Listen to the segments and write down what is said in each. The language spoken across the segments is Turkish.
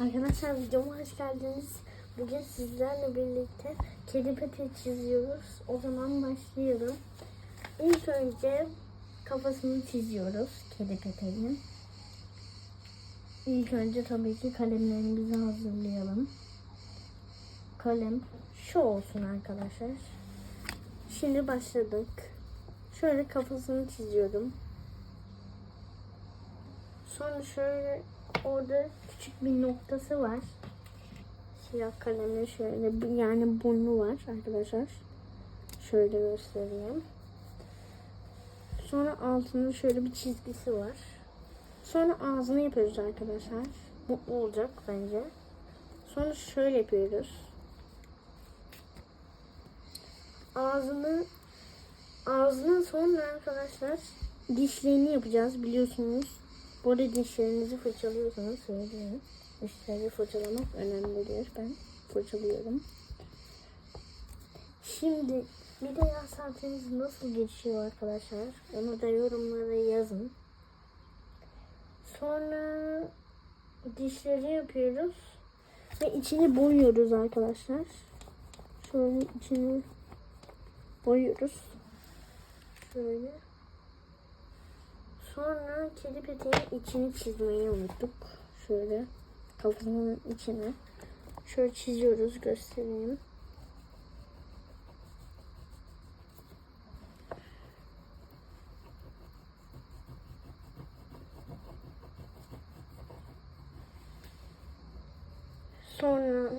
Arkadaşlar videoma hoş geldiniz. Bugün sizlerle birlikte kedi peti çiziyoruz. O zaman başlayalım. İlk önce kafasını çiziyoruz kedi petinin. İlk önce tabii ki kalemlerimizi hazırlayalım. Kalem şu olsun arkadaşlar. Şimdi başladık. Şöyle kafasını çiziyorum. Sonra şöyle orada küçük bir noktası var. Siyah kalemle şöyle bir yani burnu var arkadaşlar. Şöyle göstereyim. Sonra altında şöyle bir çizgisi var. Sonra ağzını yapıyoruz arkadaşlar. Mutlu olacak bence. Sonra şöyle yapıyoruz. Ağzını ağzının sonra arkadaşlar dişlerini yapacağız biliyorsunuz. Bu arada dişlerinizi fırçalıyorsanız söyleyeyim. Dişleri fırçalamak önemlidir. Ben fırçalıyorum. Şimdi bir de yaz saatiniz nasıl geçiyor arkadaşlar? Onu da yorumlara yazın. Sonra dişleri yapıyoruz. Ve içini boyuyoruz arkadaşlar. Şöyle içini boyuyoruz. Şöyle. Sonra kedi peteğin içini çizmeyi unuttuk. Şöyle kafasının içine. Şöyle çiziyoruz göstereyim. Sonra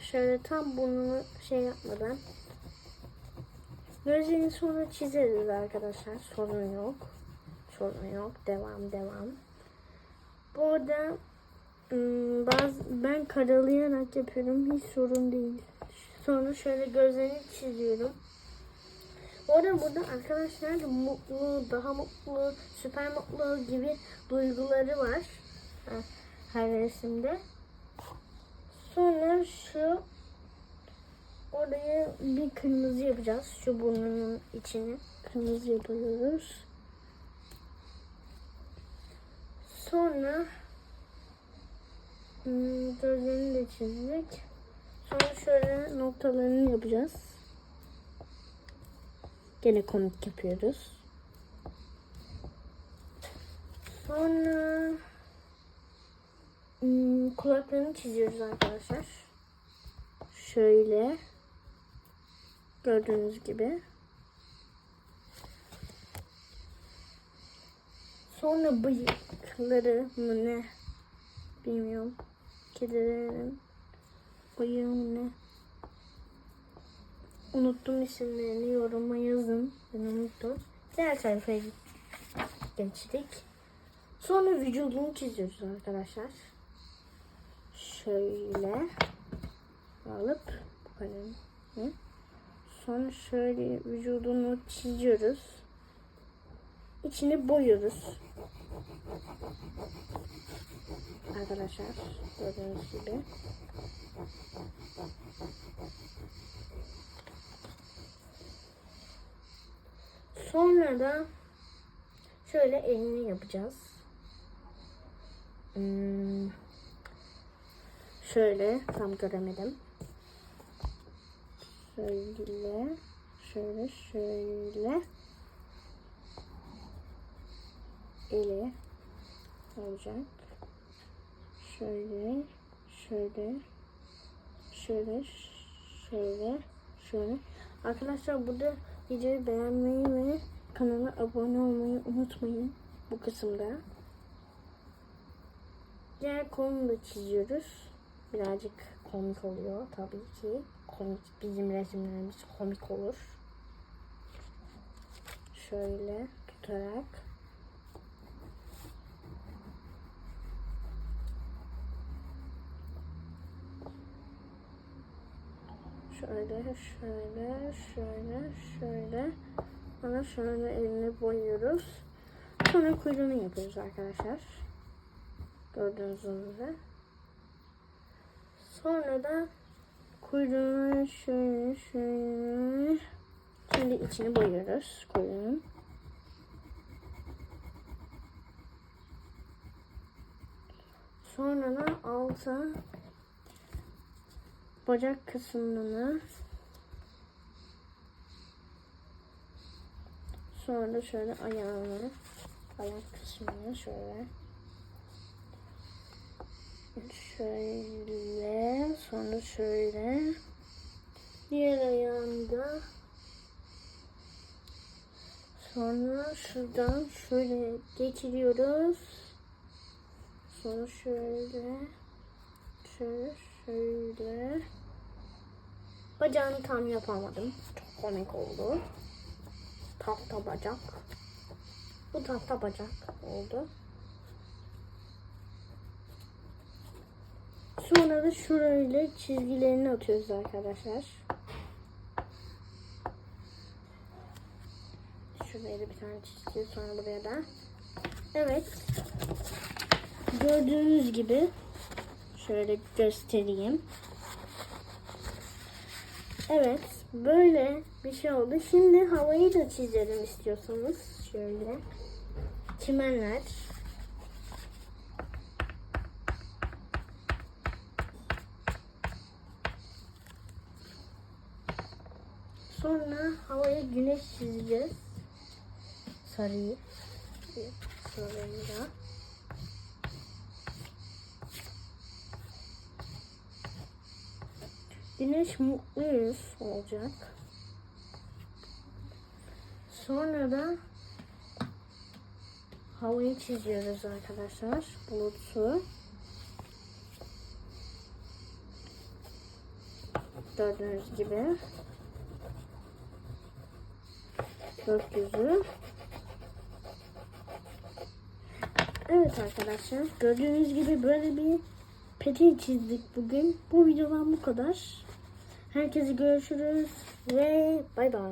şöyle tam burnunu şey yapmadan gözlerini sonra çizeriz arkadaşlar. Sorun yok sorun yok. Devam devam. Bu arada ım, bazı, ben karalayarak yapıyorum. Hiç sorun değil. Sonra şöyle gözlerini çiziyorum. Bu arada burada arkadaşlar mutlu, daha mutlu, süper mutlu gibi duyguları var. Her resimde. Sonra şu oraya bir kırmızı yapacağız. Şu burnunun içini kırmızı yapıyoruz. Sonra hmm, gözlerini de çizdik. Sonra şöyle noktalarını yapacağız. Gene komik yapıyoruz. Sonra hmm, kulaklarını çiziyoruz arkadaşlar. Şöyle gördüğünüz gibi. Sonra bıyıkları mı ne bilmiyorum. Kedilerin bıyığı mı ne? Unuttum isimlerini yoruma yazın. Ben unuttum. Diğer sayfaya geçtik. Sonra vücudunu çiziyoruz arkadaşlar. Şöyle alıp bu kalemi. Sonra şöyle vücudunu çiziyoruz. İçini boyuyoruz. Arkadaşlar gördüğünüz gibi. Sonra da şöyle elini yapacağız. Hmm, şöyle tam göremedim. Şöyle, şöyle, şöyle eli olacak. Şöyle, şöyle, şöyle, şöyle, şöyle. Arkadaşlar burada videoyu beğenmeyi ve kanala abone olmayı unutmayın bu kısımda. Diğer kolunu da çiziyoruz. Birazcık komik oluyor tabii ki. Komik bizim resimlerimiz komik olur. Şöyle tutarak şöyle şöyle şöyle şöyle sonra şöyle elini boyuyoruz. Sonra kuyruğunu yapıyoruz arkadaşlar. Gördüğünüz üzere. Sonra da kuyruğunu şöyle şöyle şimdi içini boyuyoruz kuyruğun. Sonra da alta bacak kısmını sonra da şöyle ayağını ayak kısmını şöyle şöyle sonra şöyle diğer ayağında sonra şuradan şöyle geçiriyoruz. Sonra şöyle şöyle şöyle bacağını tam yapamadım çok komik oldu tahta bacak bu tahta bacak oldu Sonra da şurayla çizgilerini atıyoruz arkadaşlar. Şuraya da bir tane çizgi sonra buraya da. Evet. Gördüğünüz gibi şöyle göstereyim. Evet. Böyle bir şey oldu. Şimdi havayı da çizelim istiyorsanız. Şöyle. Çimenler. Sonra havaya güneş çizeceğiz. Sarıyı. Sarıyla. Güneş mutluyuz olacak. Sonra da havayı çiziyoruz arkadaşlar. Bulutsu. Gördüğünüz gibi. gökyüzü. Evet arkadaşlar gördüğünüz gibi böyle bir petin çizdik bugün. Bu videodan bu kadar. Herkese görüşürüz ve bay bay.